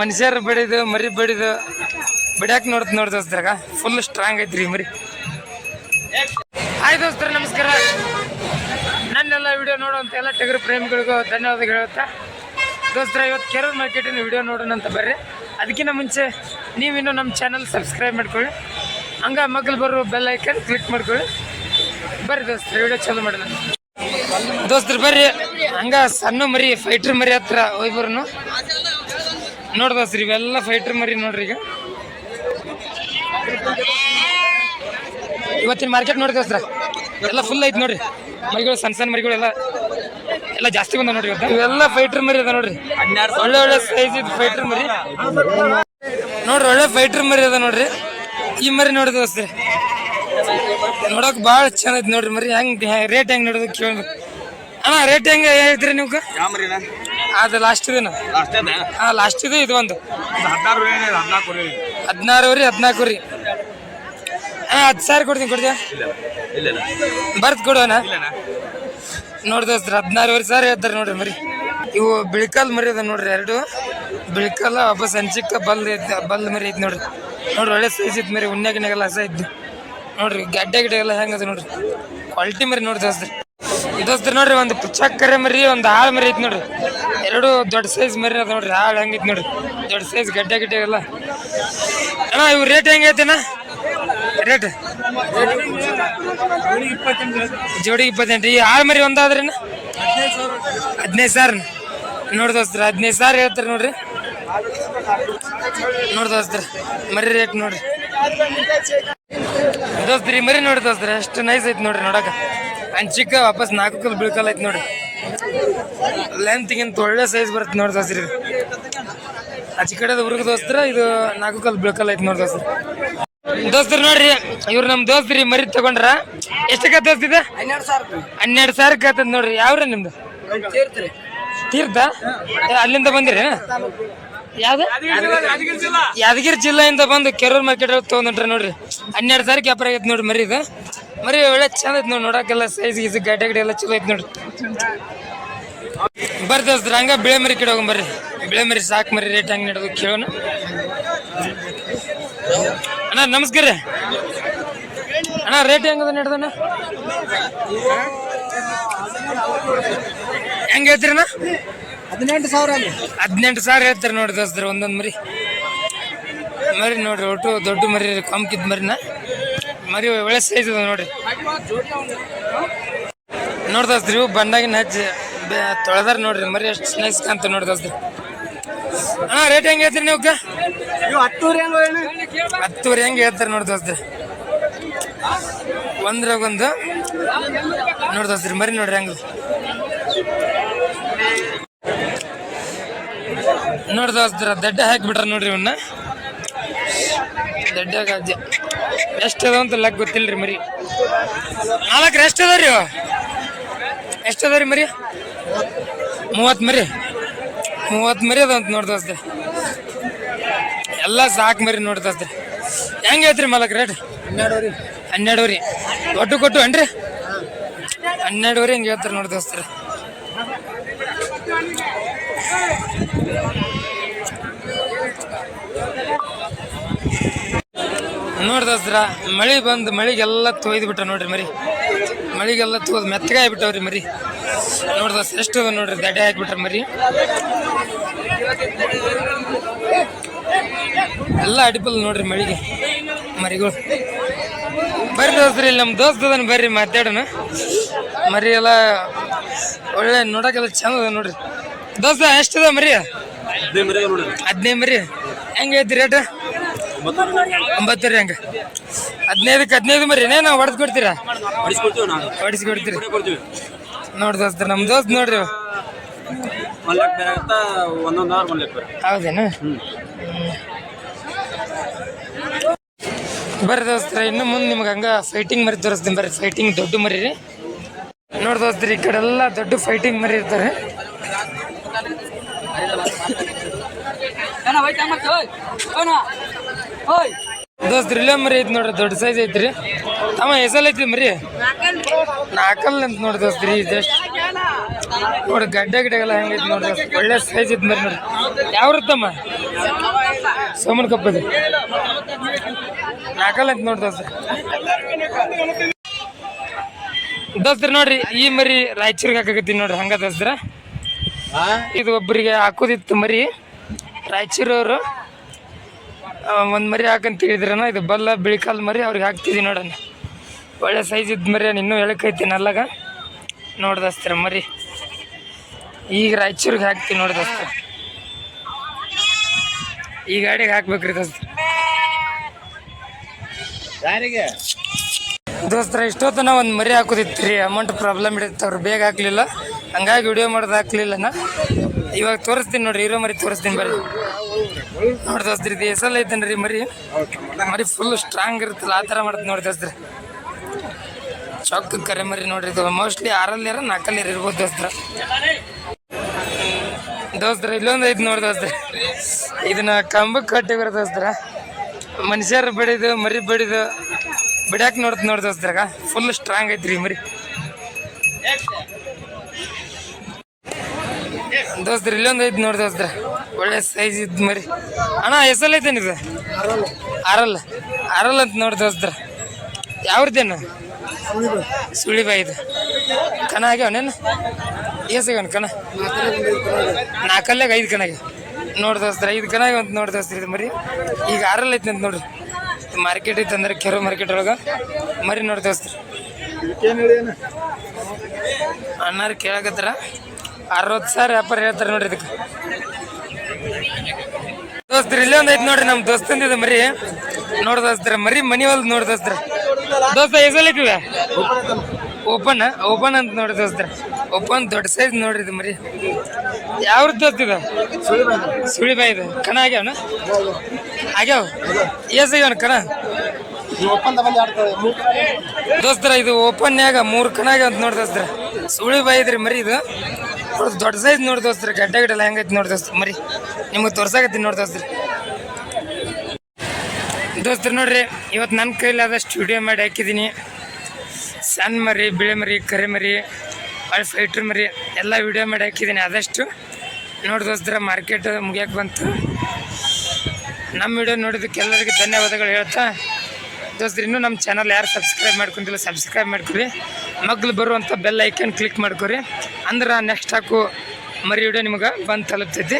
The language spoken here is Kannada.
ಮನುಷ್ಯರು ಬಡಿದು ಮರಿ ಬಡಿದು ಬಿಡ್ಯಾಕೆ ನೋಡ್ತ ನೋಡಿ ದೋಸ್ತರಾಗ ಫುಲ್ ಸ್ಟ್ರಾಂಗ್ ಐತ್ರಿ ಮರಿ. ಹಾಯ್ ದೋಸ್ತರ, ನಮಸ್ಕಾರ. ನನ್ನೆಲ್ಲ ವಿಡಿಯೋ ನೋಡುವಂತ ಎಲ್ಲ ಟಗರು ಪ್ರೇಮಿಗಳಿಗೂ ಧನ್ಯವಾದಗಳು ಹೇಳುತ್ತಾ. ದೋಸ್ತರ, ಇವತ್ತು ಕೇರಳ ಮಾರ್ಕೆಟಿನ ವಿಡಿಯೋ ನೋಡೋಣ ಅಂತ ಬರ್ರಿ. ಅದಕ್ಕಿಂತ ಮುಂಚೆ ನೀವಿನ್ನೂ ನಮ್ಮ ಚಾನಲ್ ಸಬ್ಸ್ಕ್ರೈಬ್ ಮಾಡ್ಕೊಳ್ಳಿ. ಹಂಗ ಮಗ್ಲು ಬರೋ ಬೆಲ್ ಐಕನ್ ಕ್ಲಿಕ್ ಮಾಡ್ಕೊಳ್ಳಿ. ಬರ್ರಿ ದೋಸ್ತರ ವಿಡಿಯೋ ಚಾಲು ಮಾಡೋಣ. ದೋಸ್ತರು, ಬರ್ರಿ. ಹಂಗ ಸಣ್ಣ ಮರಿ ಫೈಟ್ರ್ ಮರಿ ಹತ್ರ ಹೋಗಿ ನೋಡಿ ದೋಸ್ತ್ರಿ ಇವೆಲ್ಲ ಫೈಟ್ರ್ ಮರಿ ನೋಡ್ರಿ ಈಗ. ಇವತ್ತಿನ ಮಾರ್ಕೆಟ್ ನೋಡಿ ಸರ್? ಎಲ್ಲ ಫುಲ್ ಐತಿ ನೋಡ್ರಿ. ಮರಿಗಳು, ಸಣ್ಣ ಸಣ್ಣ ಮರಿಗಳು ಎಲ್ಲ ಎಲ್ಲ ಜಾಸ್ತಿ ಬಂದ ನೋಡ್ರಿ ಇವತ್ತು. ಇವೆಲ್ಲ ಫೈಟ್ರ್ ಮರಿ ಅದ ನೋಡ್ರಿ. ಒಳ್ಳೆ ಒಳ್ಳೆ ಸೈಜ್ ಇದು ಫೈಟ್ರ್ ಮರಿ. ನೋಡ್ರಿ, ಒಳ್ಳೆ ಫೈಟ್ರ್ ಮರಿ ಅದ ನೋಡ್ರಿ. ಈ ಮರಿ ನೋಡಿ ದೋಸ್ತ್ರಿ. ನೋಡಕ್ ಭಾಳ ಚಂದ ನೋಡ್ರಿ ಮರಿ. ಹೆಂಗ್ ರೇಟ್ ಹೆಂಗ್ ನೋಡೋದು ಕೇಳಿ ಅಣ್ಣ ರೇಟ್ ಹೆಂಗ ಹೇಳ್ತೀರಿ ನೀವು? ಅದು ಲಾಸ್ಟ್ ದಿನ ಹಾ ಲಾಸ್ಟ್ ಇದು ಇದು ಒಂದು. ಹದಿನಾರು ಹದಿನಾರು ರೀ ಹದಿನಾಲ್ಕು ರೀ ಹಾ ಹತ್ತು ಸಾವಿರ ಕೊಡ್ತೀನಿ ಕೊಡ್ತೀಯ? ಬರ್ತ್ ಕೊಡೋಣ ದೋಸ್ತ್ರ ಹದಿನಾರುವರೆ ಸಾವಿರ ಹೇಳ್ತಾರೆ ನೋಡ್ರಿ ಮರಿ. ಇವು ಬಿಳ್ಕಲ್ ಮರಿ ಅದ ನೋಡ್ರಿ ಎರಡು. ಬಿಳ್ಕಲ್ಲ ಒಬ್ಬ ಸಂಚಿಕ್ಕ ಬಲ್ ಐತಿ ಬಲ್ ಮರಿ ಐತಿ ನೋಡ್ರಿ. ನೋಡ್ರಿ ಒಳ್ಳೆ ಸೈಜ್ ಇತ್ತು ಮರಿ ಉಣ್ಣೆಗಿನಾಗೆಲ್ಲ ಹಸ ಇದ್ದು. ನೋಡ್ರಿ ಗಡ್ಡೆ ಗಿಡ್ಡೆ ಎಲ್ಲ ಹೆಂಗದ ನೋಡ್ರಿ. ಕ್ವಾಲಿಟಿ ಮರಿ ನೋಡಿ ದೋಸ್ತ್ರಿ ನೋಡ್ರಿ, ಒಂದು ಚಕ್ಕರೆ ಮರಿ, ಒಂದು ಆಳು ಮರಿ ಐತಿ ನೋಡ್ರಿ. ಎರಡು ದೊಡ್ಡ ಸೈಜ್ ಮರಿ ಅದ ನೋಡ್ರಿ ಆಳು ಹೆಂಗೈತಿ ನೋಡ್ರಿ. ದೊಡ್ಡ ಸೈಜ್ ಗಡ್ಡೆ ಗಡ್ಡೆ ಎಲ್ಲ ಅಣ್ಣ, ಇವು ರೇಟ್ ಹೆಂಗೈತೆಣ್ಣ ರೇಟ್ ಜೋಡಿ ಇಪ್ಪತ್ತೆಂಟು. ಈ ಆಳು ಮರಿ ಒಂದಾದ್ರಿ ಹದಿನೈದು ಸಾವಿರ. ನೋಡಿ ದೋಸ್ತ್ರ, ಹದಿನೈದು ಸಾವಿರ ಹೇಳ್ತಾರೆ ನೋಡ್ರಿ. ನೋಡಿ ದೋಸ್ತ್ರ, ಮರಿ ರೇಟ್ ನೋಡ್ರಿ. ದೋಸ್ತ್ರಿ ಮರಿ ನೋಡಿ ದೋಸ್ತ್ರ ಎಷ್ಟು ನೈಸ್ ಐತಿ ನೋಡ್ರಿ ನೋಡಕ. ಅಂಚಿಕ ವಾಪಸ್ ನಾಲ್ಕು ಕಲ್ ಬೀಳ್ಕಲ್ ಐತಿ ನೋಡ್ರಿ ಲೆಂತ್ಗಿಂತ ಒಳ್ಳೆ ಸೈಜ್ ಬರುತ್ತೆ ನೋಡಿ ದೋಸ್ತ್ರಿ. ಇದು ಆಚೆ ಕಡೆ ಹುಡುಗ ದೋಸ್ತ್ರ ಇದು ನಾಲ್ಕು ಕಲ್ ಬೀಳ್ಕಲ್ ಐತಿ ನೋಡಿ ದೋಸ್ತ್ರ. ದೋಸ್ತರು ನೋಡ್ರಿ ಇವ್ರು ನಮ್ಮ ದೋಸ್ತ್ರಿ ಮರಿ ತಗೊಂಡ್ರ. ಎಷ್ಟಕ್ಕೆ ದೋಸ್ತಿದೆ ಹನ್ನೆರಡು ಸಾವಿರ ಹನ್ನೆರಡು ಸಾವಿರಕ್ಕೆ ಆತದ ನೋಡ್ರಿ. ಯಾವ್ರ ನಿಮ್ದು? ತೀರ್ಥ? ಅಲ್ಲಿಂದ ಬಂದಿರಿ ಯಾವ್ದು? ಯಾದಗಿರಿ ಜಿಲ್ಲೆಯಿಂದ ಬಂದು ಕೆರೂರ್ ಮಾರ್ಕೆಟ್ ತಗೊಂಡ್ರಿ ನೋಡ್ರಿ. ಹನ್ನೆರಡು ಸಾವಿರಕ್ಕೆ ವ್ಯಾಪಾರ ಆಗೈತೆ ನೋಡ್ರಿ ಮರಿ ಇದು. ಮರಿ ಒಳ್ಳೆ ಚಂದ ಐತಿ ನೋಡಿ ನೋಡಕ್ಕೆಲ್ಲ ಸೈಜ್ ಗೀಸ್ ಗಡ್ಡೆ ಗಡಿ ಎಲ್ಲ ಚಲೋ ಐತಿ ನೋಡ್ರಿ ಬರ್ರಿ ದೋಸ್ತ್ರ ಹಂಗ ಬಿಳೆ ಮರಿ ಕಿಡ ಬರ್ರಿ. ಬಿಳೆ ಮರಿ ಸಾಕು ಮರಿ ರೇಟ್ ಹಂಗೆ ನಡೆದು ಕೇಳೋಣ. ಅಣ್ಣ ನಮಸ್ಕಾರ. ರೀ ಅಣ್ಣ ರೇಟ್ ಹೆಂಗದ ನಡೆದಣ್ಣ ಹೆಂಗೆ ಹೇಳ್ತೀರಿ ಅಣ್ಣ? ಹದಿನೆಂಟು ಸಾವಿರ ಅಲ್ಲಿ. ಹದಿನೆಂಟು ಸಾವಿರ ಹೇಳ್ತಾರೆ ನೋಡಿ ದೋಸ್ತರ ಒಂದೊಂದು ಮರಿ. ಮರಿ ನೋಡ್ರಿ ಒಟ್ಟು ದೊಡ್ಡ ಮರಿ ಕೊಂಕಿದ್ ಮರಿನ. ಮರಿ ಒಳ್ಳೆ ಸೈಜ್ ನೋಡ್ರಿ. ನೋಡಿ ದೋಸ್ತ್ರಿ ಇವು ಬಂದಾಗಿನ ಹಚ್ಚಿ ತೊಳೆದಾರ ನೋಡ್ರಿ ಮರಿ ಎಷ್ಟು ನೈಸ್ ಕಾಂತ ನೋಡಿ ಹಾ ಅಣ್ಣ ರೇಟ್ ಹೆಂಗ್ ಹೇಳ್ತೀರಿ ನೀವು ಹತ್ತೂರಿ ಹೆಂಗ ಹೇಳಿ? ಹತ್ತುವರೆ ಹೆಂಗೆ ಹೇಳ್ತಾರೆ ನೋಡಿ ಒಂದ್ರಾಗೊಂದು ಒಂದ್ರಾಗ ಒಂದು. ನೋಡಿ ದೋಸ್ತ್ರಿ ಮರಿ ನೋಡ್ರಿ ಹೆಂಗ ನೋಡಿ ದೋಸ್ತ್ರ ದಡ್ಡ ಹಾಕಿಬಿಟ್ರ ನೋಡ್ರಿ ಇವನ್ನ ದಡ್ಡ ಎಷ್ಟು ಅದಾವ ಅಂತ ಲೆಕ್ಕ ಗೊತ್ತಿಲ್ರಿ ಮರಿ. ನಾಲ್ಕು ಎಷ್ಟು ಅದಾವ ರೀ ಎಷ್ಟು ಅದಾವ ರೀ ಮರಿ? ಮೂವತ್ತು ಮರಿ. ಮೂವತ್ತು ಮರಿ ಅದಂತ ಅಂತ ನೋಡಿ ದೋಸ್ತ್ರಿ ಎಲ್ಲ ಸಾಕು ಮರಿ ನೋಡಿ ದೋಸ್ತ್ರಿ ಹೆಂಗೆ ಐತ್ರಿ ಮಲಕ್ ರೇಟ್ ಹನ್ನೆರಡುವರೆ. ಹನ್ನೆರಡುವರೆ. ಒಟ್ಟು ಕೊಟ್ಟು ಅನ್ರಿ ಹನ್ನೆರಡುವರೆ ಹಿಂಗೆ ಹೇಳ್ತಾರೆ ನೋಡಿ Thank ನೋಡಿ ದೋಸ್ತರ ಮಳೆ ಬಂದು ಮಳೆಗೆಲ್ಲ ತೊಯ್ದು ಬಿಟ್ಟ ನೋಡ್ರಿ ಮರಿ. ಮಳೆಗೆಲ್ಲ ತೋದ್ ಮೆತ್ತಗೆ ಬಿಟ್ಟವ್ರಿ ಮರಿ. ನೋಡಿ ದೋಸ್ತ ಎಷ್ಟು ಅದ ನೋಡ್ರಿ ದಡ್ಡೆ ಹಾಕ್ಬಿಟ್ರ ಮರಿ. ಎಲ್ಲ ಅಡಿಪಲ್ ನೋಡ್ರಿ ಮಳಿಗೆ ಮರಿಗಳು. ಬರ್ರಿ ದೋಸ್ತ್ರಿ ಇಲ್ಲಿ ನಮ್ಮ ದೋಸ್ತ ಅದನ್ನ ಬರ್ರಿ ಮಾತಾಡೋಣ. ಮರಿ ಎಲ್ಲ ಒಳ್ಳೆ ನೋಡಕ್ಕೆಲ್ಲ ಚಂದ ಅದ ನೋಡ್ರಿ. ದೋಸ್ತ ಎಷ್ಟದ ಮರಿ? ಹದಿನೈದು ಮರಿ. ಹೆಂಗೆ ಐತಿ ರೇಟ್? ಒಂಬತ್ತು ರೀ ಹಂಗೆ. ಹದಿನೈದಕ್ಕೆ ಹದಿನೈದು ಮರಿ ಏನೇ ನಾವು ಹೊಡೆದು ಕೊಡ್ತೀರಾ? ಹೊಡಿಸಿ ಕೊಡ್ತೀರಿ. ನೋಡಿ ದೋಸ್ತ ನಮ್ಮ ದೋಸ್ತ್ ನೋಡ್ರಿ ಹೌದೇನು? ಬರ್ರಿ ದೋಸ್ತರ ಇನ್ನು ಮುಂದೆ ನಿಮ್ಗೆ ಹಂಗ ಫೈಟಿಂಗ್ ಮರಿ ತೋರಿಸ್ತೀನಿ ಬರ್ರಿ. ಫೈಟಿಂಗ್ ದೊಡ್ಡ ಮರಿ ರೀ. ನೋಡಿ ದೋಸ್ತ್ರಿ ಈ ಕಡೆ ಎಲ್ಲ ದೊಡ್ಡ ಫೈಟಿಂಗ್ ಮರಿ ಇರ್ತಾರೆ. ದೋಸ್ತ್ರಿ ಇಲ್ಲೇ ಮರಿ ಐತಿ ನೋಡ್ರಿ ದೊಡ್ಡ ಸೈಜ್ ಐತ್ರಿ. ತಮ್ಮ ಹೆಸಲ್ ಐತಿ ಮರಿ? ನಾಲ್ಕಲ್ ಅಂತ ನೋಡಿ ದೋಸ್ತ್ರಿ ಜಸ್ಟ್ ನೋಡಿ ಗಡ್ಡೆ ಗಿಡ ಎಲ್ಲ ಹೆಂಗೈತಿ ನೋಡ್ರಿ ಒಳ್ಳೆ ಸೈಜ್ ಐತಿ ಮರಿ ನೋಡ್ರಿ. ಯಾವ ತಮ್ಮ? ಸೋಮನ್ ಕಪ್ಪದ ನಾಕಲ್ ಅಂತ ನೋಡಿ ದೋಸ್ತ್ರಿ ದೋಸ್ತ್ರ ನೋಡ್ರಿ ಈ ಮರಿ ರಾಯಚೂರಿಗೆ ಹಾಕಕತ್ತೀನಿ ನೋಡ್ರಿ ಹಂಗ ದೋಸ್ತ್ರ. ಇದು ಒಬ್ಬರಿಗೆ ಹಾಕೋದಿತ್ತು ಮರಿ ರಾಯಚೂರವರು. ಒಂದು ಮರಿ ಹಾಕಂತ ಹೇಳಿದ್ರನ ಇದು ಬಲ್ಲ ಬಿಳಿಕಾಲ್ ಮರಿ ಅವ್ರಿಗೆ ಹಾಕ್ತಿದ್ವಿ ನೋಡೋಣ ಒಳ್ಳೆ ಸೈಜ್ ಇದ್ದ ಮರಿ ಇನ್ನೂ ಎಳಕೈತಿ ನಲ್ಲಾಗ. ನೋಡ್ದಸ್ತ್ರ ಮರಿ? ಈಗ ರಾಯಚೂರಿಗೆ ಹಾಕ್ತೀನಿ ನೋಡ್ದಸ್ತ್ರ ಈ ಗಾಡಿಗೆ ಹಾಕ್ಬೇಕ್ರಿ ದೋಸ್ತ. ಯಾರಿಗೆ? ದೋಸ್ತರ ಇಷ್ಟೊತ್ತನ ಒಂದು ಮರಿ ಹಾಕೋದಿತ್ತು ರೀ ಅಮೌಂಟ್ ಪ್ರಾಬ್ಲಮ್ ಇಡುತ್ತೆ ಅವ್ರು ಬೇಗ ಹಾಕ್ಲಿಲ್ಲ. ಹಂಗಾಗಿ ವಿಡಿಯೋ ಮಾಡೋದು ಹಾಕ್ಲಿಲ್ಲ ನಾ ಇವಾಗ ತೋರಿಸ್ತೀನಿ ನೋಡ್ರಿ ಇರೋ ಮರಿ ತೋರಿಸ್ತೀನಿ ಬರ್ರಿ. ನೋಡಿ ದೋಸ್ತ್ರಿ ಇದು ಹೆಸಲ್ ಐತೇನ್ರಿ ರೀ ಮರಿ. ಮರಿ ಫುಲ್ ಸ್ಟ್ರಾಂಗ್ ಇರುತ್ತಲ್ಲ ಆ ಥರ ಮಾಡ್ತೀನಿ ನೋಡಿ ದೋಸ್ತ್ರಿ. ಚೊಕ್ಕ ಕರೆ ಮರಿ ನೋಡ್ರಿ ಇದು ಮೋಸ್ಟ್ಲಿ ಆರಲ್ಲಿ ಯಾರ ನಾಲ್ಕಲ್ಲಿ ಇರ್ಬೋದು ದೋಸ್ತ್ರ. ದೋಸ್ತ್ರ ಇಲ್ಲೊಂದು ಐತೆ ನೋಡಿ ದೋಸ್ತ್ರ. ಇದನ್ನ ಕಂಬಕ್ಕೆ ಕಟ್ಟಿ ಬರೋ ದೋಸ್ತ್ರ. ಮನುಷ್ಯರು ಬಿಡಿದು ಮರಿ ಬಿಡಿದು ಬಿಡಾಕ್ ನೋಡ್ತ ನೋಡಿ ದೋಸ್ತ್ರಾಗ ಫುಲ್ ಸ್ಟ್ರಾಂಗ್ ಐತ್ರಿ ಮರಿ. ದೋಸ್ತ್ರ ಇಲ್ಲೊಂದು ಐತಿ ನೋಡಿ ದೋಸ್ತ್ರ. ಒಳ್ಳೆ ಸೈಜ್ ಇದ್ ಮರಿ. ಅಣ್ಣ ಹೆಸಲ್ ಐತೇನು ಇದು? ಆರಲ್ಲ. ಆರಲ್ಲ ಅಂತ ನೋಡಿ ದೋಸ್ತ್ರ. ಯಾವ್ರದ್ದೇನು? ಸುಳಿಬಾಯಿ ಇದು. ಕಣ ಆಗ್ಯಾವನೇನು ಏಸಾಗ್ಯಾವನ್ ಕಣ. ನಾಲ್ಕಲ್ಲಾಗ ಐದು ಕಣಗೆ ನೋಡಿ ದೋಸ್ತ್ರ, ಐದು ಕಣಗೆ ಅಂತ ನೋಡಿ ದೋಸ್ತ್ರ ಇದು ಮರಿ. ಈಗ ಅರಲ್ ಐತೆ ಅಂತ ನೋಡ್ರಿ ಮಾರ್ಕೆಟ್ ಐತೆ ಅಂದ್ರೆ ಕೆರೆ ಮಾರ್ಕೆಟ್ ಒಳಗೆ. ಮರಿ ನೋಡಿ ದೋಸ್ತ್ರ. ಅಣ್ಣಾರು ಕೇಳಕತ್ತಾರ. ಅರವತ್ತು ಸಾವಿರ ವ್ಯಾಪಾರ ಹೇಳ್ತಾರೆ ನೋಡ್ರಿ ಇದಕ್ಕೆ. ದೋಸ್ತ್ರ ಇಲ್ಲೊಂದ್ ಐತ್ ನೋಡ್ರಿ ನಮ್ಮ ದೋಸ್ತಂದಿದೆ ಮರಿ. ನೋಡ್ ದೋಸ್ತ್ರ, ಮರಿ ಮನಿ ಹೊಲ್ದು ನೋಡಿ ದೋಸ್ತ್ರ. ದೋಸ್ತ ಎಸಲ್ ಓಪನ್ ಓಪನ್ ಅಂತ ನೋಡಿ ದೋಸ್ತ್ರ. ಓಪನ್ ದೊಡ್ಡ ಸೈಜ್ ನೋಡ್ರಿ ಇದು ಮರಿ. ಯಾವ ಸುಳಿ ಸುಳಿಬಾಯಿ ಇದು. ಕಣ ಆಗ್ಯಾವನ ಆಗ್ಯಾವ? ಎಸ್ ಆಗ್ಯಾವನ ಕಣ? ದೋಸ್ತ್ರ, ಇದು ಓಪನ್ಯಾಗ ಮೂರು ಕಣಾಗ ಅಂತ ನೋಡಿ ದೋಸ್ತ್ರ. ಸುಳಿ ಬಾಯಿ ಇದ್ರಿ ಮರಿ ಇದು. ದೊಡ್ಡ ಸೈಜ್ ನೋಡಿ ದೋಸ್ತ್ರ. ಗಡ್ಡೆ ಗಿಡ್ಡೆಲ್ಲ ಹೆಂಗೈತಿ ನೋಡಿ ದೋಸ್ತ ಮರಿ. ನಿಮಗೆ ತೋರ್ಸಾಕತ್ತೀನಿ ನೋಡಿ ದೋಸ್ತ್ರಿ. ದೋಸ್ತರು ನೋಡ್ರಿ ಇವತ್ತು ನನ್ನ ಕೈಲಾದಷ್ಟು ವಿಡಿಯೋ ಮಾಡಿ ಹಾಕಿದ್ದೀನಿ ಸಣ್ಣ ಮರಿ, ಬಿಳಿ ಮರಿ, ಕರಿ ಮರಿ ಭಾಳ ಫೈಟ್ರ್ ಮರಿ, ಎಲ್ಲ ವಿಡಿಯೋ ಮಾಡಿ ಹಾಕಿದ್ದೀನಿ ಆದಷ್ಟು. ನೋಡಿ ದೋಸ್ತರ ಮಾರ್ಕೆಟ್ ಮುಗಿಯಕ್ಕೆ ಬಂತು. ನಮ್ಮ ವಿಡಿಯೋ ನೋಡಿದ್ದಕ್ಕೆ ಎಲ್ಲರಿಗೂ ಧನ್ಯವಾದಗಳು ಹೇಳ್ತಾ. ದೋಸ್ತ್ರಿ, ಇನ್ನೂ ನಮ್ಮ ಚಾನಲ್ ಯಾರು ಸಬ್ಸ್ಕ್ರೈಬ್ ಮಾಡ್ಕೊಂತಿಲ್ಲ ಸಬ್ಸ್ಕ್ರೈಬ್ ಮಾಡ್ಕೊರಿ ಮಗ್ಳು ಬರುವಂಥ ಬೆಲ್ ಐಕನ್ ಕ್ಲಿಕ್ ಮಾಡ್ಕೊರಿ. ಅಂದ್ರೆ ನೆಕ್ಸ್ಟ್ ಹಾಕು ಮರಿ ವಿಡಿಯೋ ನಿಮ್ಗೆ ಬಂದು ತಲುಪ್ತೈತಿ.